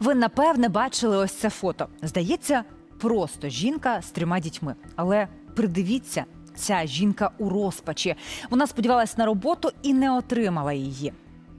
Ви напевне бачили ось це фото. Здається, просто жінка з трьома дітьми. Але придивіться, ця жінка у розпачі. Вона сподівалась на роботу і не отримала її.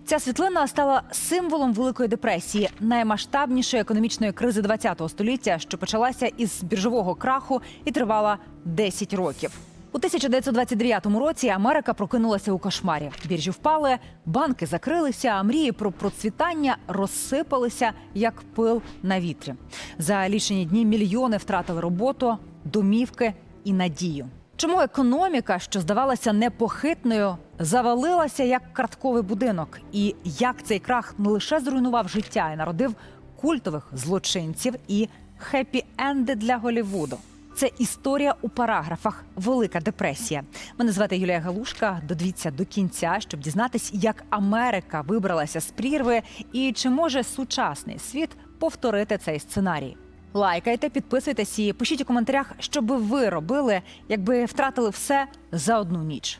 Ця світлина стала символом Великої депресії, наймасштабнішої економічної кризи ХХ століття, що почалася із біржового краху і тривала 10 років. У 1929 році Америка прокинулася у кошмарі. Біржі впали, банки закрилися, а мрії про процвітання розсипалися як пил на вітрі. За лічені дні мільйони втратили роботу, домівки і надію. Чому економіка, що здавалася непохитною, завалилася як картковий будинок? І як цей крах не лише зруйнував життя і народив культових злочинців і хеппі-енди для Голівуду? Це історія у параграфах Велика депресія. Мене звати Юлія Галушка. Додивіться до кінця, щоб дізнатись, як Америка вибралася з прірви і чи може сучасний світ повторити цей сценарій. Лайкайте, підписуйтесь і пишіть у коментарях, що би ви робили, якби втратили все за одну ніч.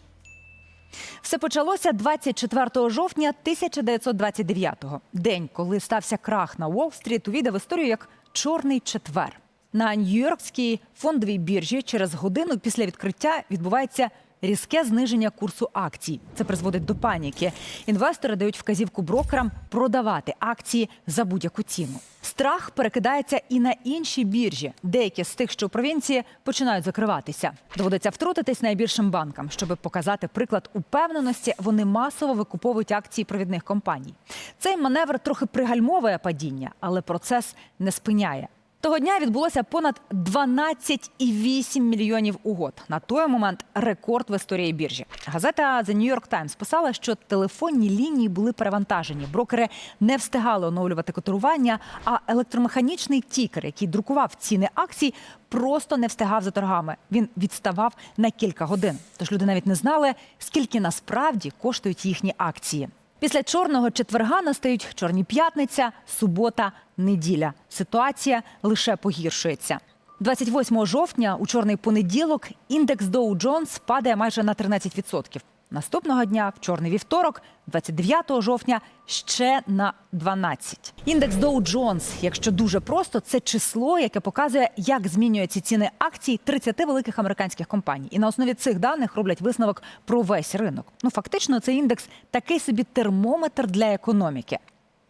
Все почалося 24 жовтня 1929-го. День, коли стався крах на Уолл-стріт, увійде в історію як Чорний четвер. На Нью-Йоркській фондовій біржі через годину після відкриття відбувається різке зниження курсу акцій. Це призводить до паніки. Інвестори дають вказівку брокерам продавати акції за будь-яку ціну. Страх перекидається і на інші біржі. Деякі з тих, що у провінції, починають закриватися. Доводиться втрутитись найбільшим банкам, щоб показати приклад упевненості. Вони масово викуповують акції провідних компаній. Цей маневр трохи пригальмовує падіння, але процес не спиняє. Того дня відбулося понад 12,8 мільйонів угод. На той момент рекорд в історії біржі. Газета The New York Times писала, що телефонні лінії були перевантажені. Брокери не встигали оновлювати котирування, а електромеханічний тікер, який друкував ціни акцій, просто не встигав за торгами. Він відставав на кілька годин. Тож люди навіть не знали, скільки насправді коштують їхні акції. Після чорного четверга настають чорні п'ятниця, субота, неділя. Ситуація лише погіршується. 28 жовтня у чорний понеділок індекс Dow Jones падає майже на 13%. Наступного дня, в чорний вівторок, 29 жовтня, ще на 12. Індекс Dow Jones, якщо дуже просто, це число, яке показує, як змінюються ціни акцій 30 великих американських компаній. І на основі цих даних роблять висновок про весь ринок. Ну фактично, цей індекс такий собі термометр для економіки.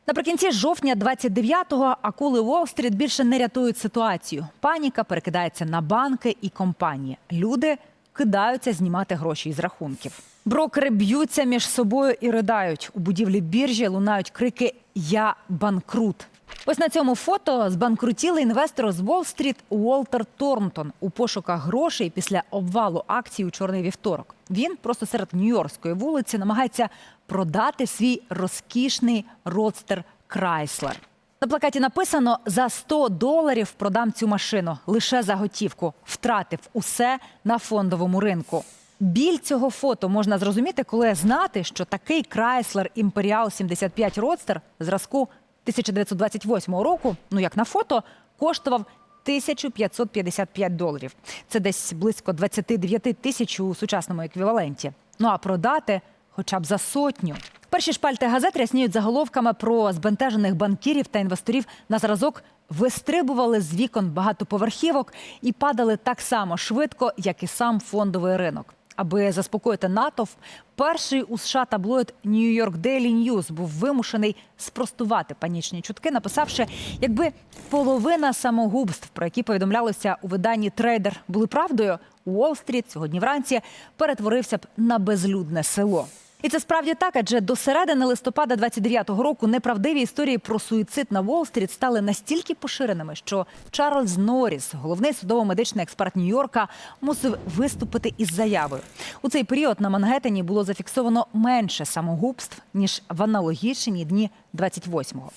Наприкінці жовтня 29-го акули Уолл-стріт більше не рятують ситуацію. Паніка перекидається на банки і компанії. Люди кидаються знімати гроші із рахунків. Брокери б'ються між собою і riдають. У будівлі біржі лунають крики Я банкрут. Ось на цьому фото збанкрутілий інвестор з Уолл-стріт Уолтер Торнтон у пошуках грошей після обвалу акцій у чорний вівторок. Він просто серед Нью-Йоркської вулиці намагається продати свій розкішний родстер Крайслер. На плакаті написано за 100 доларів продам цю машину лише за готівку. Втратив усе на фондовому ринку. Біль цього фото можна зрозуміти, коли знати, що такий Chrysler Imperial 75 Roadster зразку 1928 року, ну як на фото, коштував 1555 доларів. Це десь близько 29 тисяч у сучасному еквіваленті. Ну а продати хоча б за сотню. Перші шпальти газет рясніють заголовками про збентежених банкірів та інвесторів на зразок вистрибували з вікон багатоповерхівок і падали так само швидко, як і сам фондовий ринок. Аби заспокоїти натовп, перший у США таблоїд New York Daily News був вимушений спростувати панічні чутки, написавши, якби половина самогубств, про які повідомлялося у виданні Трейдер, були правдою, Уолл-стріт сьогодні вранці перетворився б на безлюдне село. І це справді так, адже до середини листопада 29-го року неправдиві історії про суїцид на Уолл-стріт стали настільки поширеними, що Чарльз Норріс, головний судово-медичний експерт Нью-Йорка, мусив виступити із заявою. У цей період на Мангеттені було зафіксовано менше самогубств ніж в аналогічні дні 28-го.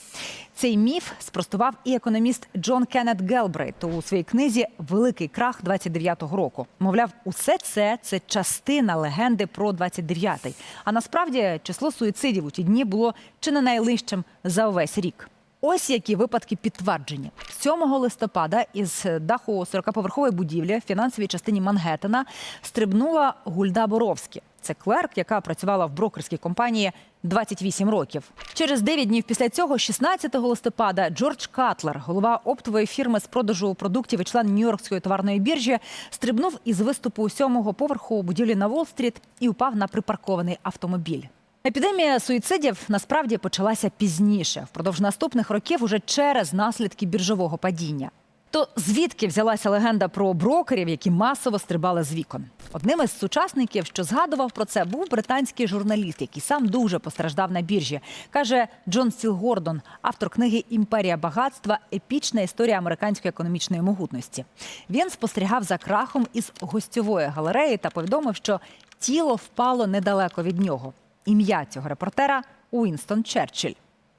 Цей міф спростував і економіст Джон Кеннет Гелбрейт у своїй книзі Великий крах 29-го року. Мовляв, усе це це частина легенди про 29-й. А насправді число суїцидів у ті дні було чи не найнижчим за увесь рік. Ось які випадки підтверджені 7 листопада із даху 40-поверхової будівлі в фінансовій частині Мангеттена стрибнула Гульда Боровські. Це клерк, яка працювала в брокерській компанії 28 років. Через 9 днів після цього, 16 листопада, Джордж Катлер, голова оптової фірми з продажу продуктів і член Нью-Йоркської товарної біржі, стрибнув із виступу сьомого поверху у будівлі на Уолл-стріт і упав на припаркований автомобіль. Епідемія суїцидів насправді почалася пізніше, впродовж наступних років, уже через наслідки біржового падіння. То звідки взялася легенда про брокерів, які масово стрибали з вікон? Одним із сучасників, що згадував про це, був британський журналіст, який сам дуже постраждав на біржі. каже Джон Стіл Гордон, автор книги Імперія багатства епічна історія американської економічної могутності. Він спостерігав за крахом із гостьової галереї та повідомив, що тіло впало недалеко від нього. Ім'я цього репортера Уінстон Черчилль.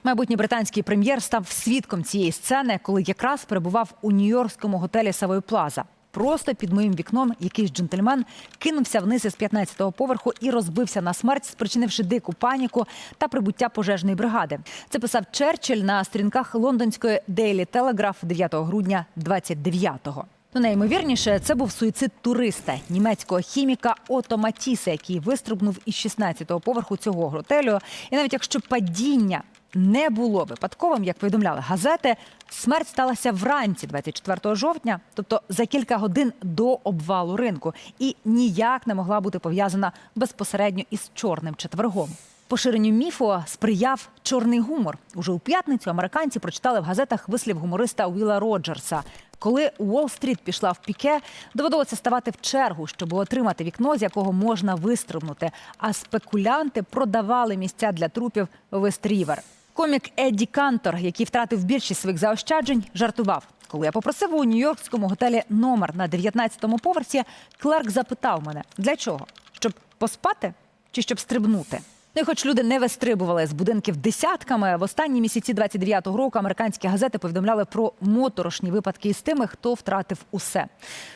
Майбутній британський прем'єр став свідком цієї сцени, коли якраз перебував у нью-йоркському готелі Савой Плаза. Просто під моїм вікном якийсь джентльмен кинувся вниз із 15-го поверху і розбився на смерть, спричинивши дику паніку та прибуття пожежної бригади. Це писав Черчилль на сторінках лондонської Daily Telegraph 9 грудня 29-го. Ну, найімовірніше, це був суїцид туриста, німецького хіміка Ото Матіса, який вистрибнув із 16-го поверху цього готелю. І навіть якщо падіння не було випадковим, як повідомляли газети, смерть сталася вранці, 24 жовтня, тобто за кілька годин до обвалу ринку, і ніяк не могла бути пов'язана безпосередньо із чорним четвергом. Поширенню міфу сприяв чорний гумор. Уже у п'ятницю американці прочитали в газетах вислів гумориста Уіла Роджерса. Коли Уолл-стріт пішла в піке, доводилося ставати в чергу, щоб отримати вікно, з якого можна вистрибнути. А спекулянти продавали місця для трупів в Вест-Рівер. Комік Едді Кантор, який втратив більшість своїх заощаджень, жартував. Коли я попросив у нью-йоркському готелі номер на 19-му поверсі, клерк запитав мене, для чого? Щоб поспати чи щоб стрибнути? Ну, і хоч люди не вистрибували з будинків десятками, в останні місяці 29-го року американські газети повідомляли про моторошні випадки із тими, хто втратив усе.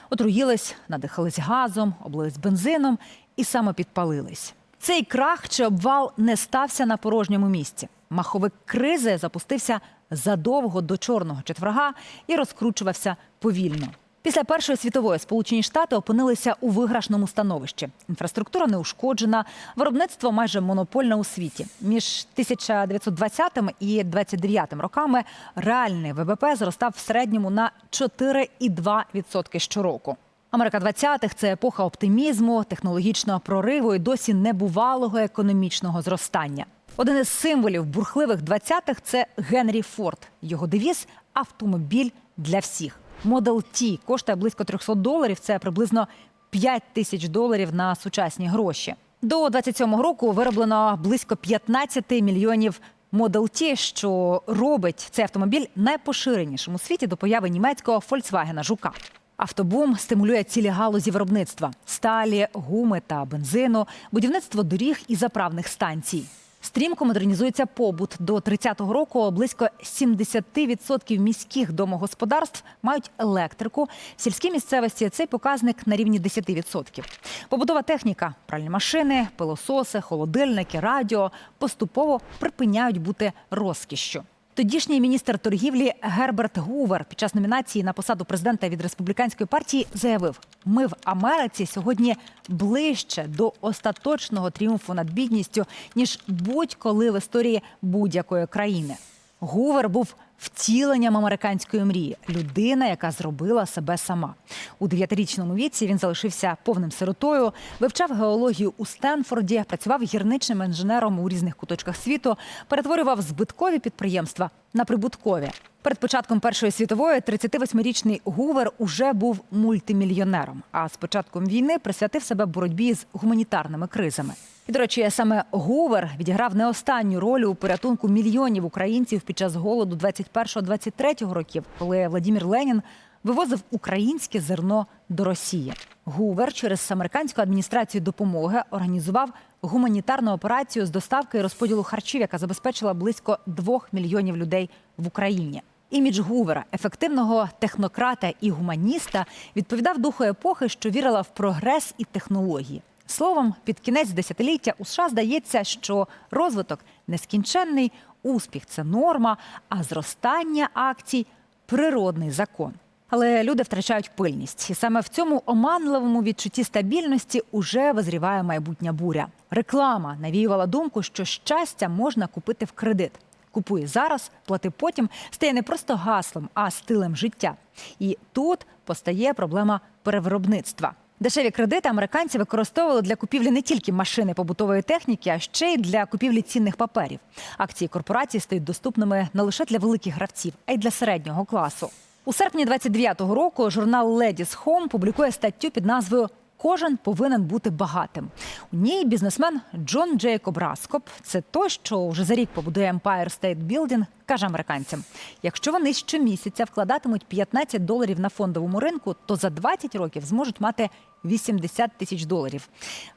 Отруїлись, надихались газом, облились бензином і самопідпалились. Цей крах чи обвал не стався на порожньому місці. Маховик кризи запустився задовго до чорного четверга і розкручувався повільно. Після Першої світової Сполучені Штати опинилися у виграшному становищі. Інфраструктура не ушкоджена, виробництво майже монопольне у світі. Між 1920 і 29 роками реальний ВВП зростав в середньому на 4,2% щороку. Америка 20-х – це епоха оптимізму, технологічного прориву і досі небувалого економічного зростання. Один із символів бурхливих 20-х – це Генрі Форд. Його девіз автомобіль для всіх. Model T коштує близько 300 доларів. Це приблизно 5 тисяч доларів на сучасні гроші. До 27-го року вироблено близько 15 мільйонів Model T, що робить цей автомобіль найпоширенішим у світі до появи німецького Volkswagen Жука. Автобум стимулює цілі галузі виробництва: сталі, гуми та бензину, будівництво доріг і заправних станцій. Стрімко модернізується побут. До 30-го року близько 70% міських домогосподарств мають електрику. В сільській місцевості цей показник на рівні 10%. Побутова техніка, пральні машини, пилососи, холодильники, радіо поступово припиняють бути розкішшю. Тодішній міністр торгівлі Герберт Гувер під час номінації на посаду президента від республіканської партії заявив: ми в Америці сьогодні ближче до остаточного тріумфу над бідністю ніж будь-коли в історії будь-якої країни. Гувер був втіленням американської мрії, людина, яка зробила себе сама. У дев'ятирічному віці він залишився повним сиротою, вивчав геологію у Стенфорді, працював гірничним інженером у різних куточках світу, перетворював збиткові підприємства на прибуткові. Перед початком Першої світової 38-річний Гувер уже був мультимільйонером. А з початком війни присвятив себе боротьбі з гуманітарними кризами. І, до речі, саме Гувер відіграв не останню роль у порятунку мільйонів українців під час голоду 21-23 років, коли Владимир Ленін вивозив українське зерно до Росії. Гувер через американську адміністрацію допомоги організував гуманітарну операцію з доставки і розподілу харчів, яка забезпечила близько двох мільйонів людей в Україні. Імідж Гувера, ефективного технократа і гуманіста, відповідав духу епохи, що вірила в прогрес і технології. Словом, під кінець десятиліття у США здається, що розвиток нескінченний, успіх це норма, а зростання акцій природний закон. Але люди втрачають пильність, і саме в цьому оманливому відчутті стабільності уже визріває майбутня буря. Реклама навіювала думку, що щастя можна купити в кредит. Купуй зараз, плати потім стає не просто гаслом, а стилем життя. І тут постає проблема перевиробництва. Дешеві кредити американці використовували для купівлі не тільки машини побутової техніки, а ще й для купівлі цінних паперів. Акції корпорацій стають доступними не лише для великих гравців, а й для середнього класу. У серпні 29-го року журнал Ladies Home публікує статтю під назвою Кожен повинен бути багатим. У ній бізнесмен Джон Джейкоб Раскоп, це той, що вже за рік побудує Empire State Building, каже американцям: якщо вони щомісяця вкладатимуть 15 доларів на фондовому ринку, то за 20 років зможуть мати 80 тисяч доларів.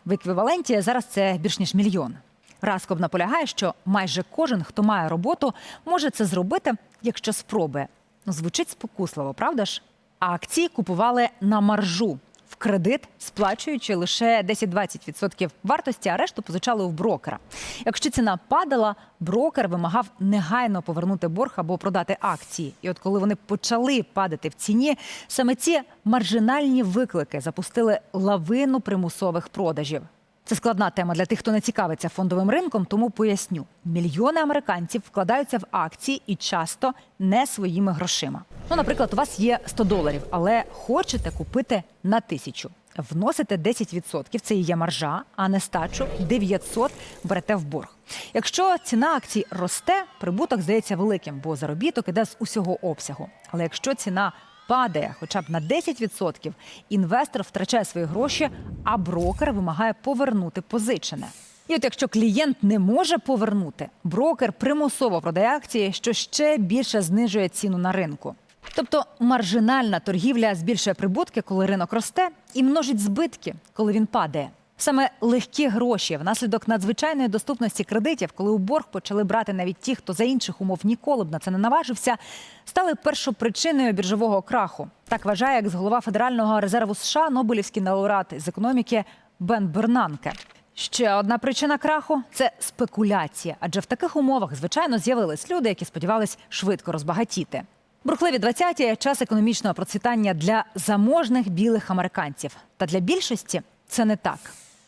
В еквіваленті зараз це більш ніж мільйон. Раскоп наполягає, що майже кожен, хто має роботу, може це зробити, якщо спробує. Ну, звучить спокусливо, правда ж? А акції купували на маржу в кредит, сплачуючи лише 10-20% вартості, а решту позичали у брокера. Якщо ціна падала, брокер вимагав негайно повернути борг або продати акції. І от коли вони почали падати в ціні, саме ці маржинальні виклики запустили лавину примусових продажів. Це складна тема для тих, хто не цікавиться фондовим ринком, тому поясню: мільйони американців вкладаються в акції і часто не своїми грошима. Ну, наприклад, у вас є 100 доларів, але хочете купити на тисячу. Вносите 10%, це і є маржа, а нестачу 900 берете в борг. Якщо ціна акцій росте, прибуток здається великим, бо заробіток іде з усього обсягу. Але якщо ціна падає хоча б на 10%, інвестор втрачає свої гроші, а брокер вимагає повернути позичене. І от якщо клієнт не може повернути, брокер примусово продає акції, що ще більше знижує ціну на ринку. Тобто маржинальна торгівля збільшує прибутки, коли ринок росте, і множить збитки, коли він падає. Саме легкі гроші внаслідок надзвичайної доступності кредитів, коли у борг почали брати навіть ті, хто за інших умов ніколи б на це не наважився, стали першопричиною біржового краху. Так вважає екс-голова Федерального резерву США, Нобелівський лауреат з економіки Бен Бернанке. Ще одна причина краху це спекуляція, адже в таких умовах, звичайно, з'явились люди, які сподівались швидко розбагатіти. Бурхливі 20-ті – час економічного процвітання для заможних білих американців. Та для більшості це не так.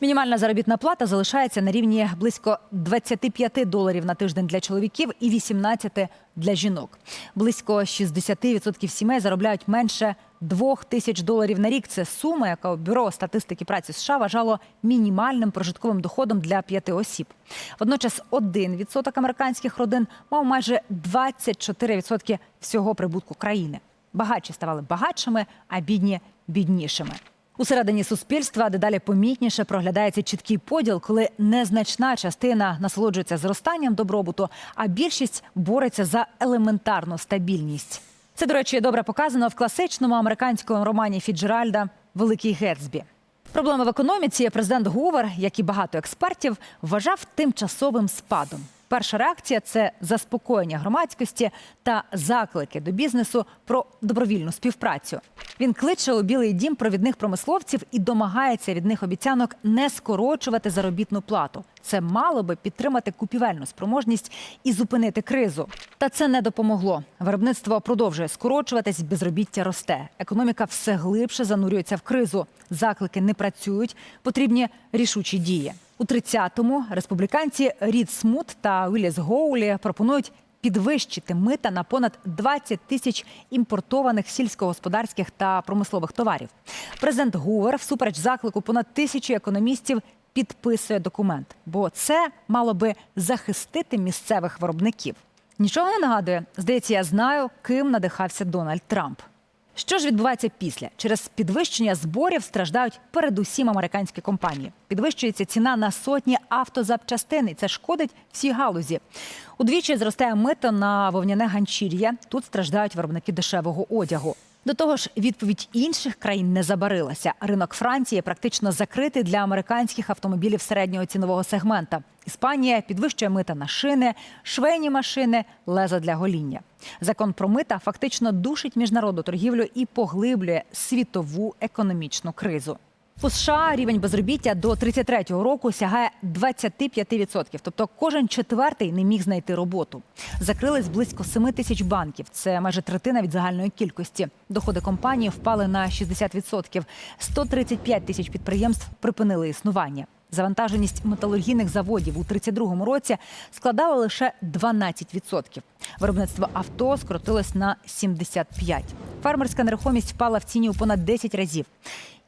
Мінімальна заробітна плата залишається на рівні близько 25 доларів на тиждень для чоловіків і 18 для жінок. Близько 60% сімей заробляють менше 2 тисяч доларів на рік. Це сума, яка бюро статистики праці США вважало мінімальним прожитковим доходом для п'яти осіб. Водночас 1% американських родин мав майже 24% всього прибутку країни. Багатші ставали багатшими, а бідні біднішими. Усередині суспільства дедалі помітніше проглядається чіткий поділ, коли незначна частина насолоджується зростанням добробуту, а більшість бореться за елементарну стабільність. Це, до речі, добре показано в класичному американському романі Фіджеральда Великий Гетсбі. Проблеми в економіці президент Гувер, як і багато експертів, вважав тимчасовим спадом. Перша реакція це заспокоєння громадськості та заклики до бізнесу про добровільну співпрацю. Він кличе у Білий дім провідних промисловців і домагається від них обіцянок не скорочувати заробітну плату. Це мало би підтримати купівельну спроможність і зупинити кризу. Та це не допомогло. Виробництво продовжує скорочуватись, безробіття росте. Економіка все глибше занурюється в кризу. Заклики не працюють, потрібні рішучі дії. У 30-му республіканці Рід Смут та Уіліс Гоулі пропонують підвищити мита на понад 20 тисяч імпортованих сільськогосподарських та промислових товарів. Президент Гувер, всупереч заклику понад тисячі економістів, підписує документ, бо це мало би захистити місцевих виробників. Нічого не нагадує. Здається, я знаю, ким надихався Дональд Трамп. Що ж відбувається після? Через підвищення зборів страждають передусім американські компанії. Підвищується ціна на сотні автозапчастин, і це шкодить всій галузі. Удвічі зростає мито на вовняне ганчір'я. Тут страждають виробники дешевого одягу. До того ж, відповідь інших країн не забарилася. Ринок Франції практично закритий для американських автомобілів середнього цінового сегмента. Іспанія підвищує мита на шини, швейні машини, леза для гоління. Закон про мита фактично душить міжнародну торгівлю і поглиблює світову економічну кризу. У США рівень безробіття до 33-го року сягає 25%. Тобто кожен четвертий не міг знайти роботу. Закрились близько 7 тисяч банків. Це майже третина від загальної кількості. Доходи компанії впали на 60%. 135 тисяч підприємств припинили існування. Завантаженість металургійних заводів у 32-му році складала лише 12%. Виробництво авто скоротилось на 75%. Фермерська нерухомість впала в ціні у понад 10 разів.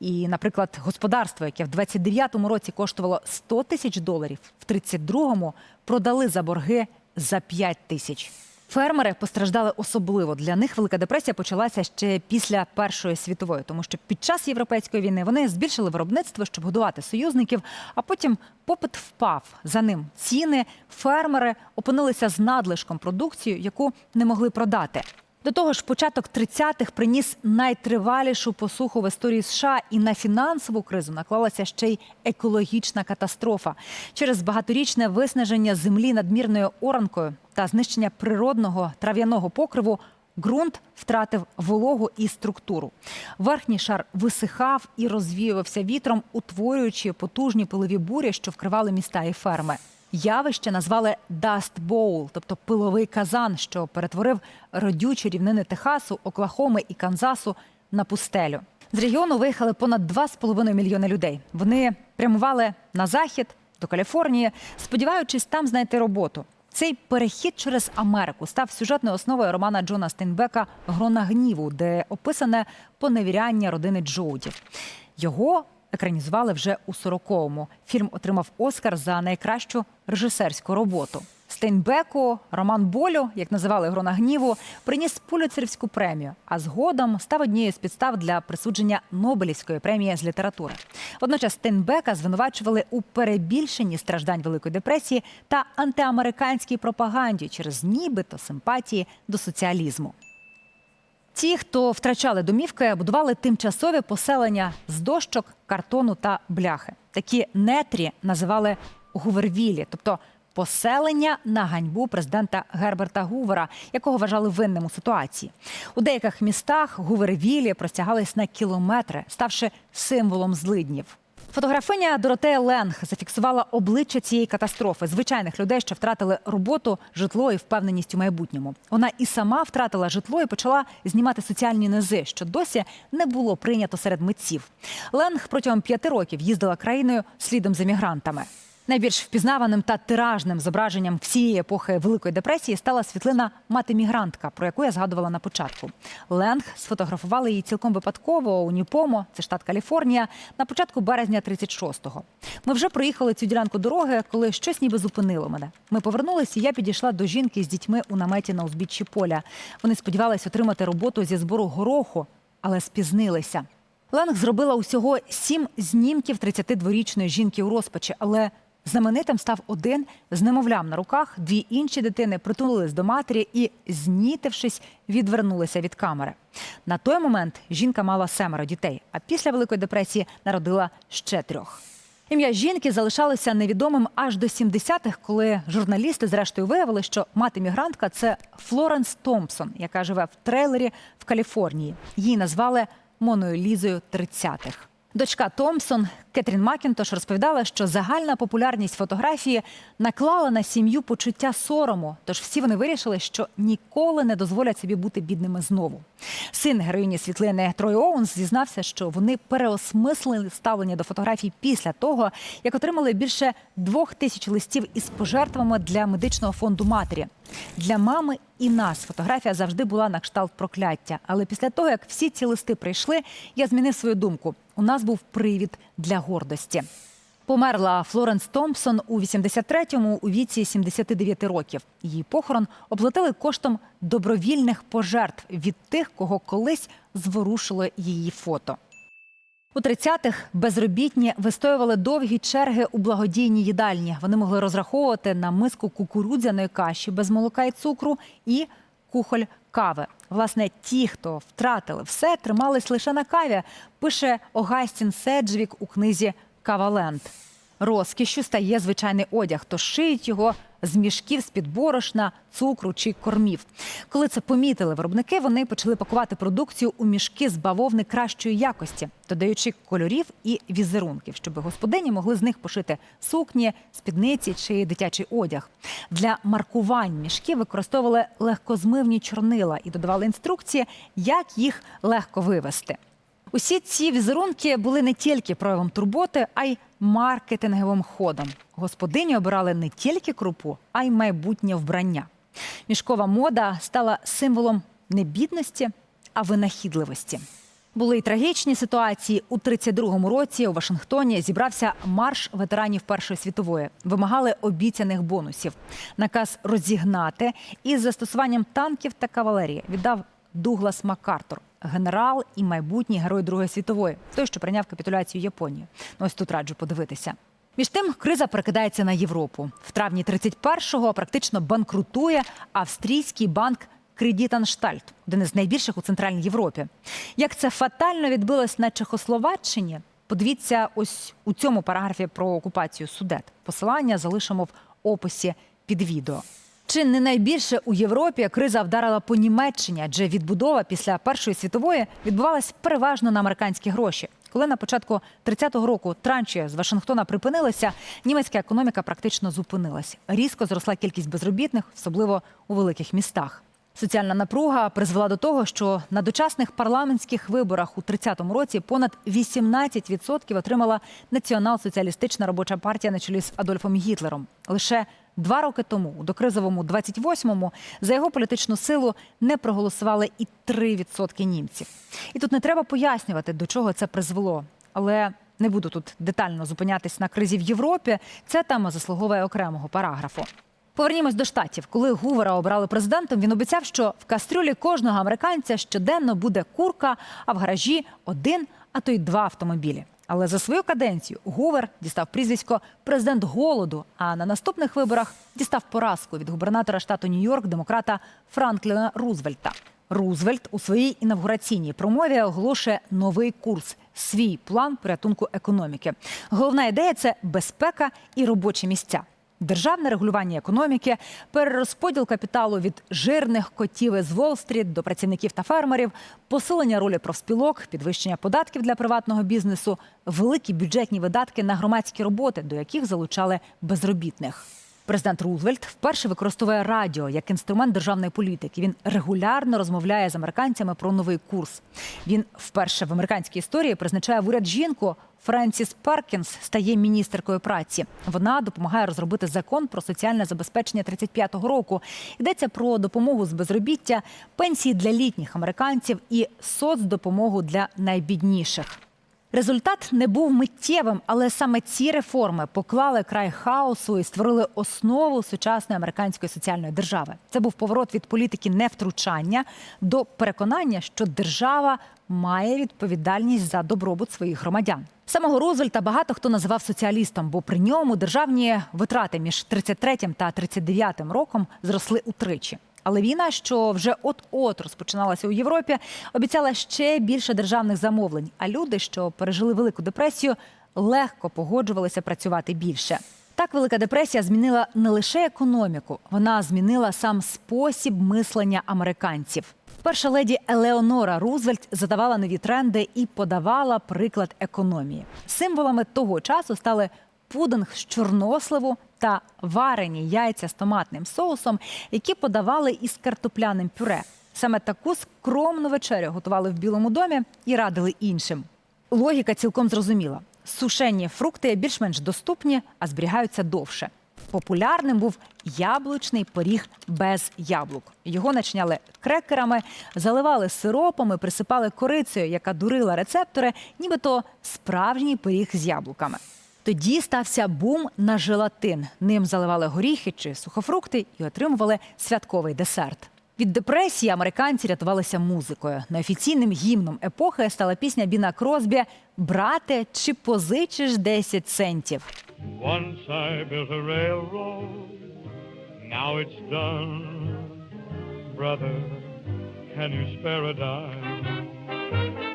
І, наприклад, господарство, яке в 29-му році коштувало 100 тисяч доларів, в 32-му продали за борги за 5 тисяч. Фермери постраждали особливо. Для них Велика депресія почалася ще після Першої світової, тому що під час європейської війни вони збільшили виробництво, щоб годувати союзників. А потім попит впав. За ним ціни фермери опинилися з надлишком продукції, яку не могли продати. До того ж, початок 30-х приніс найтривалішу посуху в історії США, і на фінансову кризу наклалася ще й екологічна катастрофа через багаторічне виснаження землі надмірною оранкою та знищення природного трав'яного покриву. Ґрунт втратив вологу і структуру. Верхній шар висихав і розвіювався вітром, утворюючи потужні пилові бурі, що вкривали міста і ферми. Явище назвали Dust Bowl, тобто пиловий казан, що перетворив родючі рівнини Техасу, Оклахоми і Канзасу на пустелю. З регіону виїхали понад 2,5 мільйони людей. Вони прямували на захід до Каліфорнії, сподіваючись там знайти роботу. Цей перехід через Америку став сюжетною основою романа Джона Стейнбека Грона гніву, де описане поневіряння родини Джоуді. Його екранізували вже у 40-му. Фільм отримав Оскар за найкращу режисерську роботу. Стейнбеку Роман Болю, як називали Грона гніву, приніс Пуліцерівську премію, а згодом став однією з підстав для присудження Нобелівської премії з літератури. Водночас Стейнбека звинувачували у перебільшенні страждань Великої депресії та антиамериканській пропаганді через нібито симпатії до соціалізму. Ті, хто втрачали домівки, будували тимчасові поселення з дощок, картону та бляхи. Такі нетрі називали гувервілі, тобто поселення на ганьбу президента Герберта Гувера, якого вважали винним у ситуації. У деяких містах гувервілі простягались на кілометри, ставши символом злиднів. Фотографиня Доротея Ленг зафіксувала обличчя цієї катастрофи звичайних людей, що втратили роботу, житло і впевненість у майбутньому. Вона і сама втратила житло і почала знімати соціальні низи, що досі не було прийнято серед митців. Ленг протягом п'яти років їздила країною слідом за мігрантами. Найбільш впізнаваним та тиражним зображенням всієї епохи Великої депресії стала світлина мати-мігрантка, про яку я згадувала на початку. Ленг сфотографували її цілком випадково у Ніпомо, це штат Каліфорнія, на початку березня 36-го. Ми вже проїхали цю ділянку дороги, коли щось ніби зупинило мене. Ми повернулися, і я підійшла до жінки з дітьми у наметі на узбіччі поля. Вони сподівалися отримати роботу зі збору гороху, але спізнилися. Ленг зробила усього сім знімків 32-річної жінки у розпачі, але знаменитим став один з немовлям на руках. Дві інші дитини притулились до матері і, знітившись, відвернулися від камери. На той момент жінка мала семеро дітей, а після Великої депресії народила ще трьох. Ім'я жінки залишалося невідомим аж до 70-х, коли журналісти зрештою виявили, що мати мігрантка це Флоренс Томпсон, яка живе в трейлері в Каліфорнії. Її назвали Моною Лізою 30-х. Дочка Томпсон Кетрін Макінтош розповідала, що загальна популярність фотографії наклала на сім'ю почуття сорому. Тож всі вони вирішили, що ніколи не дозволять собі бути бідними знову. Син героїні світлини Трой Оуенс зізнався, що вони переосмислили ставлення до фотографій після того, як отримали більше двох тисяч листів із пожертвами для медичного фонду матері. Для мами і нас фотографія завжди була на кшталт прокляття. Але після того, як всі ці листи прийшли, я змінив свою думку. У нас був привід для гордості. Померла Флоренс Томпсон у 83-му у віці 79 років. Її похорон оплатили коштом добровільних пожертв від тих, кого колись зворушило її фото. У 30-х безробітні вистоювали довгі черги у благодійній їдальні. Вони могли розраховувати на миску кукурудзяної каші без молока і цукру і кухоль кави. Власне, ті, хто втратили все, тримались лише на каві. Пише Огастін Седжвік у книзі Каваленд. Розкішю стає звичайний одяг, то шиють його з мішків з-під борошна, цукру чи кормів. Коли це помітили виробники, вони почали пакувати продукцію у мішки з бавовни кращої якості, додаючи кольорів і візерунків, щоб господині могли з них пошити сукні, спідниці чи дитячий одяг. Для маркувань мішків використовували легкозмивні чорнила і додавали інструкції, як їх легко вивести. Усі ці візерунки були не тільки проявом турботи, а й маркетинговим ходом. Господині обирали не тільки крупу, а й майбутнє вбрання. Мішкова мода стала символом не бідності, а винахідливості. Були й трагічні ситуації. У 32-му році у Вашингтоні зібрався марш ветеранів Першої світової. Вимагали обіцяних бонусів. Наказ розігнати із застосуванням танків та кавалерії віддав Дуглас Маккартур, генерал і майбутній герой Другої світової, той, що прийняв капітуляцію Японії. Ну, ось тут раджу подивитися. Між тим, криза перекидається на Європу. В травні 31-го практично банкрутує австрійський банк Кредітанштальт, один із найбільших у Центральній Європі. Як це фатально відбилось на Чехословаччині? Подивіться ось у цьому параграфі про окупацію судет. Посилання залишимо в описі під відео. Чи не найбільше у Європі криза вдарила по Німеччині, адже відбудова після Першої світової відбувалась переважно на американські гроші. Коли на початку 30-го року транші з Вашингтона припинилися, німецька економіка практично зупинилась. Різко зросла кількість безробітних, особливо у великих містах. Соціальна напруга призвела до того, що на дочасних парламентських виборах у 30-му році понад 18% отримала Націонал-соціалістична робоча партія на чолі з Адольфом Гітлером. Лише два роки тому, у докризовому 28-му, за його політичну силу не проголосували і 3% німців. І тут не треба пояснювати, до чого це призвело. Але не буду тут детально зупинятись на кризі в Європі. Ця тема заслуговує окремого параграфу. Повернімось до штатів. Коли Гувера обрали президентом, він обіцяв, що в кастрюлі кожного американця щоденно буде курка, а в гаражі один, а то й два автомобілі. Але за свою каденцію Гувер дістав прізвисько президент голоду. А на наступних виборах дістав поразку від губернатора штату Нью-Йорк, демократа Франкліна Рузвельта. Рузвельт у своїй інавгураційній промові оголошує новий курс, свій план порятунку економіки. Головна ідея це безпека і робочі місця. Державне регулювання економіки, перерозподіл капіталу від жирних котів із Уолл-стріт до працівників та фермерів, посилення ролі профспілок, підвищення податків для приватного бізнесу, великі бюджетні видатки на громадські роботи, до яких залучали безробітних. Президент Рузвельт вперше використовує радіо як інструмент державної політики. Він регулярно розмовляє з американцями про новий курс. Він вперше в американській історії призначає в уряд жінку. Френсіс Перкінс стає міністеркою праці. Вона допомагає розробити закон про соціальне забезпечення 35-го року. Йдеться про допомогу з безробіття, пенсії для літніх американців і соцдопомогу для найбідніших. Результат не був миттєвим, але саме ці реформи поклали край хаосу і створили основу сучасної американської соціальної держави. Це був поворот від політики невтручання до переконання, що держава має відповідальність за добробут своїх громадян. Самого Рузвельта багато хто називав соціалістом, бо при ньому державні витрати між 33 та 39 роком зросли утричі. Але війна, що вже от-от розпочиналася у Європі, обіцяла ще більше державних замовлень. А люди, що пережили велику депресію, легко погоджувалися працювати більше. Так, велика депресія змінила не лише економіку, вона змінила сам спосіб мислення американців. Перша леді Елеонора Рузвельт задавала нові тренди і подавала приклад економії. Символами того часу стали пудинг з чорносливу та варені яйця з томатним соусом, які подавали із картопляним пюре. Саме таку скромну вечерю готували в Білому домі і радили іншим. Логіка цілком зрозуміла: сушені фрукти більш-менш доступні, а зберігаються довше. Популярним був яблучний пиріг без яблук. Його начиняли крекерами, заливали сиропами, присипали корицею, яка дурила рецептори, нібито справжній пиріг з яблуками. Тоді стався бум на желатин. Ним заливали горіхи чи сухофрукти і отримували святковий десерт. Від депресії американці рятувалися музикою. Неофіційним гімном епохи стала пісня Біна Кросбі Брате, чи позичиш 10 центів. Once I built a railroad, now it's done. Brother, can you spare a dime?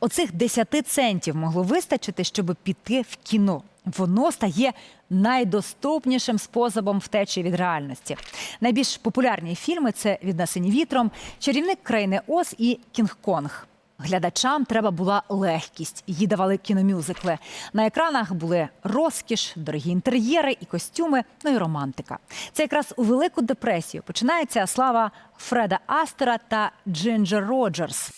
Оцих 10 центів могло вистачити, щоб піти в кіно. Воно стає найдоступнішим способом втечі від реальності. Найбільш популярні фільми це Віднесені вітром, Чарівник країни Оз і Кінг-Конг. Глядачам треба була легкість. Її давали кіномюзикли. На екранах були розкіш, дорогі інтер'єри і костюми, ну і романтика. Це якраз у велику депресію починається слава Фреда Астера та Джинджер Роджерс.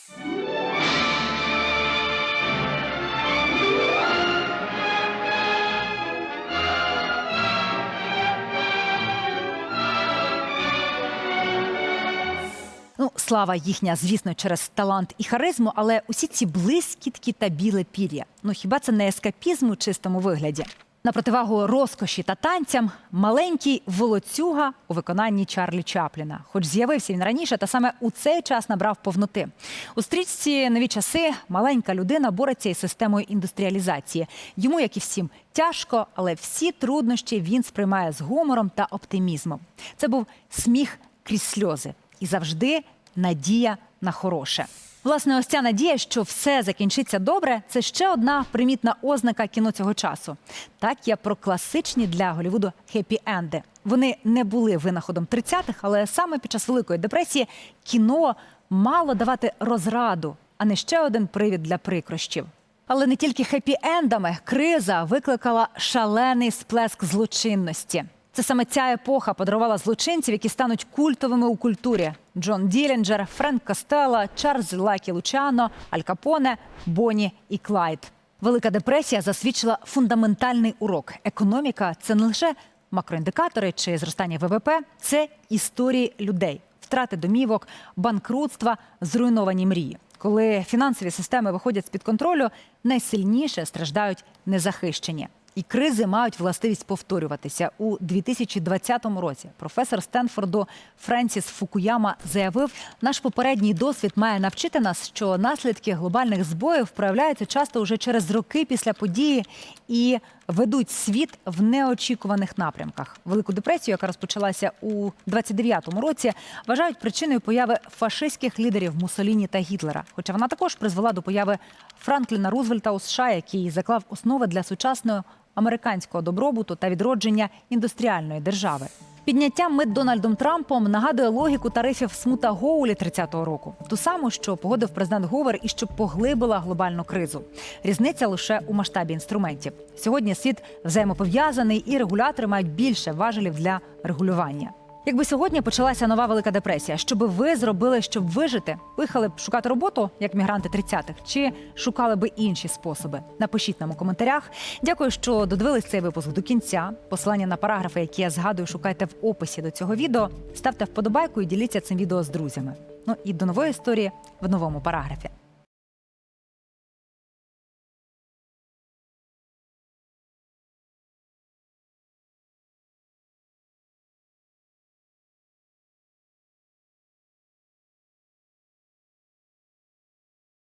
Ну, слава їхня, звісно, через талант і харизму, але усі ці блискітки та біле пір'я. Ну хіба це не ескапізм у чистому вигляді? На противагу розкоші та танцям маленький волоцюга у виконанні Чарлі Чапліна. Хоч з'явився він раніше, та саме у цей час набрав повноти. У стрічці нові часи маленька людина бореться із системою індустріалізації. Йому, як і всім, тяжко, але всі труднощі він сприймає з гумором та оптимізмом. Це був сміх крізь сльози і завжди надія на хороше. Власне, ось ця надія, що все закінчиться добре, це ще одна примітна ознака кіно цього часу. Так я про класичні для Голівуду хеппі-енди. Вони не були винаходом 30-х, але саме під час Великої депресії кіно мало давати розраду, а не ще один привід для прикрощів. Але не тільки хеппі-ендами криза викликала шалений сплеск злочинності. Це саме ця епоха подарувала злочинців, які стануть культовими у культурі: Джон Ділінджер, Френк Костелло, Чарльз Лакі Лучано, Аль Капоне, Бонні і Клайд. Велика депресія засвідчила фундаментальний урок. Економіка це не лише макроіндикатори чи зростання ВВП, це історії людей, втрати домівок, банкрутства, зруйновані мрії. Коли фінансові системи виходять з під контролю, найсильніше страждають незахищені. І кризи мають властивість повторюватися у 2020 році. Професор Стенфорду Френсіс Фукуяма заявив, наш попередній досвід має навчити нас, що наслідки глобальних збоїв проявляються часто вже через роки після події і ведуть світ в неочікуваних напрямках. Велику депресію, яка розпочалася у 29-му році, вважають причиною появи фашистських лідерів Муссоліні та Гітлера. Хоча вона також призвела до появи Франкліна Рузвельта у США, який заклав основи для сучасної американського добробуту та відродження індустріальної держави. Підняття мит Дональдом Трампом нагадує логіку тарифів смута Гоулі 30-го року, ту саму, що погодив президент Говер і що поглибила глобальну кризу. Різниця лише у масштабі інструментів. Сьогодні світ взаємопов'язаний, і регулятори мають більше важелів для регулювання. Якби сьогодні почалася нова велика депресія, що би ви зробили, щоб вижити? Виїхали б шукати роботу, як мігранти 30-х, чи шукали би інші способи? Напишіть нам у коментарях. Дякую, що додивились цей випуск до кінця. Посилання на параграфи, які я згадую, шукайте в описі до цього відео. Ставте вподобайку і діліться цим відео з друзями. Ну і до нової історії в новому параграфі.